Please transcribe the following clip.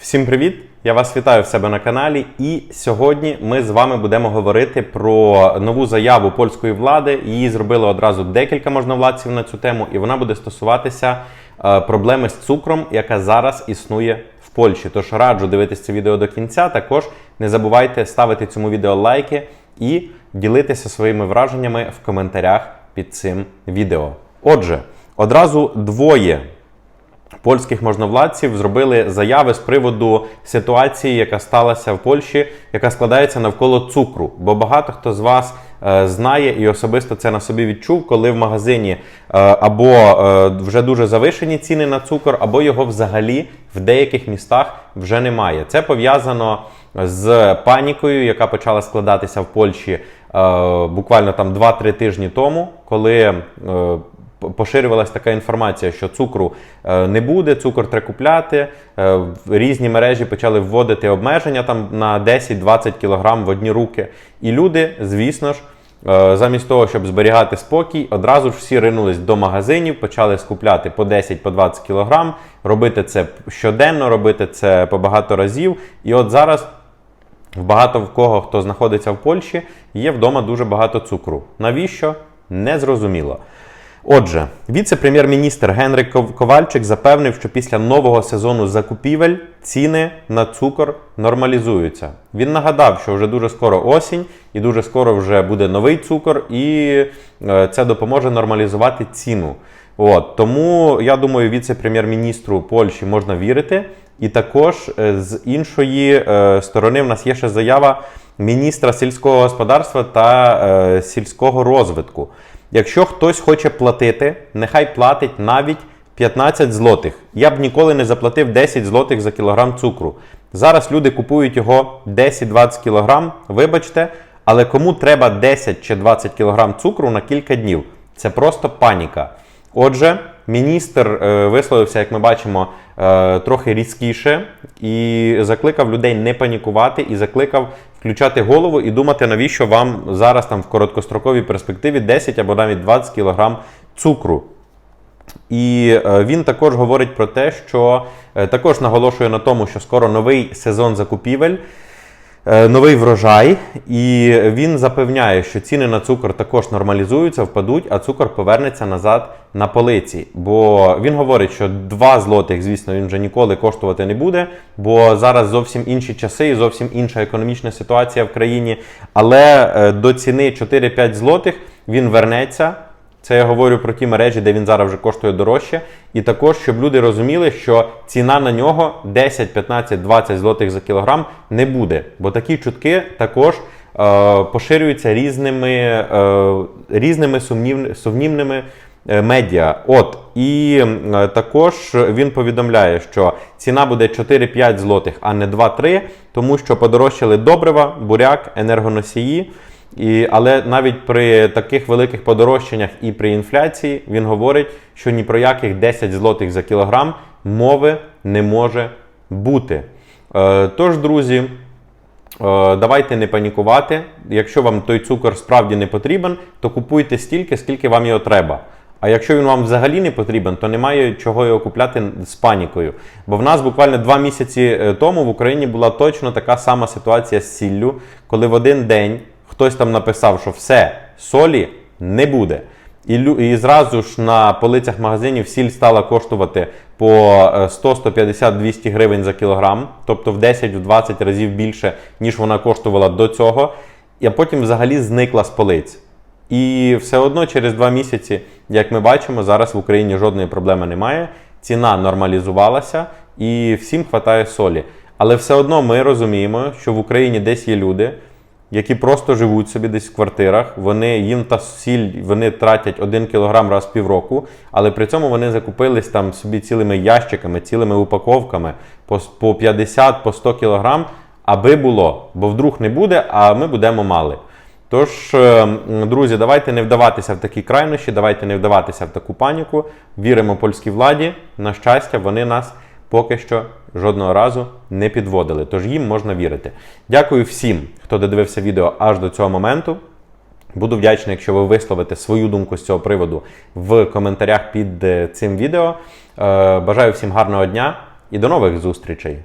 Всім привіт! Я вас вітаю в себе на каналі. І сьогодні ми з вами будемо говорити про нову заяву польської влади. Її зробили одразу декілька можновладців на цю тему, і вона буде стосуватися е, проблеми з цукром, яка зараз існує в Польщі. Тож раджу дивитися це відео до кінця. Також не забувайте ставити цьому відео лайки і ділитися своїми враженнями в коментарях під цим відео. Отже, одразу двоє польських можновладців зробили заяви з приводу ситуації, яка сталася в Польщі, яка складається навколо цукру. Бо багато хто з вас е, знає і особисто це на собі відчув, коли в магазині е, або е, вже дуже завишені ціни на цукор, або його взагалі в деяких містах вже немає. Це пов'язано з панікою, яка почала складатися в Польщі буквально там 2-3 тижні тому, коли. Поширювалася така інформація, що цукру е, не буде, цукор треба купляти. Е, Різні мережі почали вводити обмеження там на 10-20 кг в одні руки. І люди, звісно ж, е, замість того, щоб зберігати спокій, одразу ж всі ринулись до магазинів, почали скупляти по 10-20 кг, робити це щоденно, робити це по багато разів. І от зараз. Багато в кого, хто знаходиться в Польщі, є вдома дуже багато цукру. Навіщо? Незрозуміло. Отже, віце-прем'єр-міністр Генрик Ков- Ковальчик запевнив, що після нового сезону закупівель ціни на цукор нормалізуються. Він нагадав, що вже дуже скоро осінь, і дуже скоро вже буде новий цукор, і е, це допоможе нормалізувати ціну. От тому я думаю, віце-прем'єр-міністру Польщі можна вірити. І також е, з іншої е, сторони в нас є ще заява міністра сільського господарства та е, сільського розвитку. Якщо хтось хоче платити, нехай платить навіть 15 злотих. Я б ніколи не заплатив 10 злотих за кілограм цукру. Зараз люди купують його 10-20 кілограм, вибачте, але кому треба 10 чи 20 кілограм цукру на кілька днів? Це просто паніка. Отже, міністр е, висловився, як ми бачимо, е, трохи різкіше і закликав людей не панікувати, і закликав включати голову і думати, навіщо вам зараз там в короткостроковій перспективі 10 або навіть 20 кілограм цукру. І е, він також говорить про те, що також наголошує на тому, що скоро новий сезон закупівель, новий врожай, і він запевняє, що ціни на цукор також нормалізуються, впадуть, а цукор повернеться назад на полиці. Бо він говорить, що 2 злотих, звісно, він вже ніколи коштувати не буде, бо зараз зовсім інші часи і зовсім інша економічна ситуація в країні. Але е, до ціни 4-5 злотих він вернеться. Це я говорю про ті мережі, де він зараз вже коштує дорожче. І також, щоб люди розуміли, що ціна на нього 10, 15, 20 злотих за кілограм не буде. Бо такі чутки також е, поширюються різними, е, різними сумнів, сумнівними е, медіа. От, і е, також він повідомляє, що ціна буде 4-5 злотих, а не 2-3, тому що подорожчали добрива, буряк, енергоносії. І, але навіть при таких великих подорожчаннях і при інфляції він говорить, що ні про яких 10 злотих за кілограм мови не може бути. Е, тож, друзі, е, давайте не панікувати. Якщо вам той цукор справді не потрібен, то купуйте стільки, скільки вам його треба. А якщо він вам взагалі не потрібен, то немає чого його купляти з панікою. Бо в нас буквально два місяці е, тому в Україні була точно така сама ситуація з сіллю, коли в один день хтось там написав, що все, солі не буде. І, і зразу ж на полицях магазинів сіль стала коштувати по е, 100, 150, 200 гривень за кілограм, тобто в 10-20 разів більше, ніж вона коштувала до цього. А потім взагалі зникла з полиць. І все одно через два місяці, як ми бачимо, зараз в Україні жодної проблеми немає. Ціна нормалізувалася і всім вистачає солі. Але все одно ми розуміємо, що в Україні десь є люди, які просто живуть собі десь в квартирах. Вони їм та сіль вони тратять 1 кілограм раз в півроку, але при цьому вони закупились там собі цілими ящиками, цілими упаковками по, по 50, по 100 кілограм, аби було, бо вдруг не буде, а ми будемо мали. Тож, е, друзі, давайте не вдаватися в такі крайнощі, давайте не вдаватися в таку паніку. Віримо польській владі. На щастя, вони нас поки що жодного разу не підводили. Тож їм можна вірити. Дякую всім, хто додивився відео аж до цього моменту. Буду вдячний, якщо ви висловите свою думку з цього приводу в коментарях під е, цим відео. Е, Бажаю всім гарного дня і до нових зустрічей!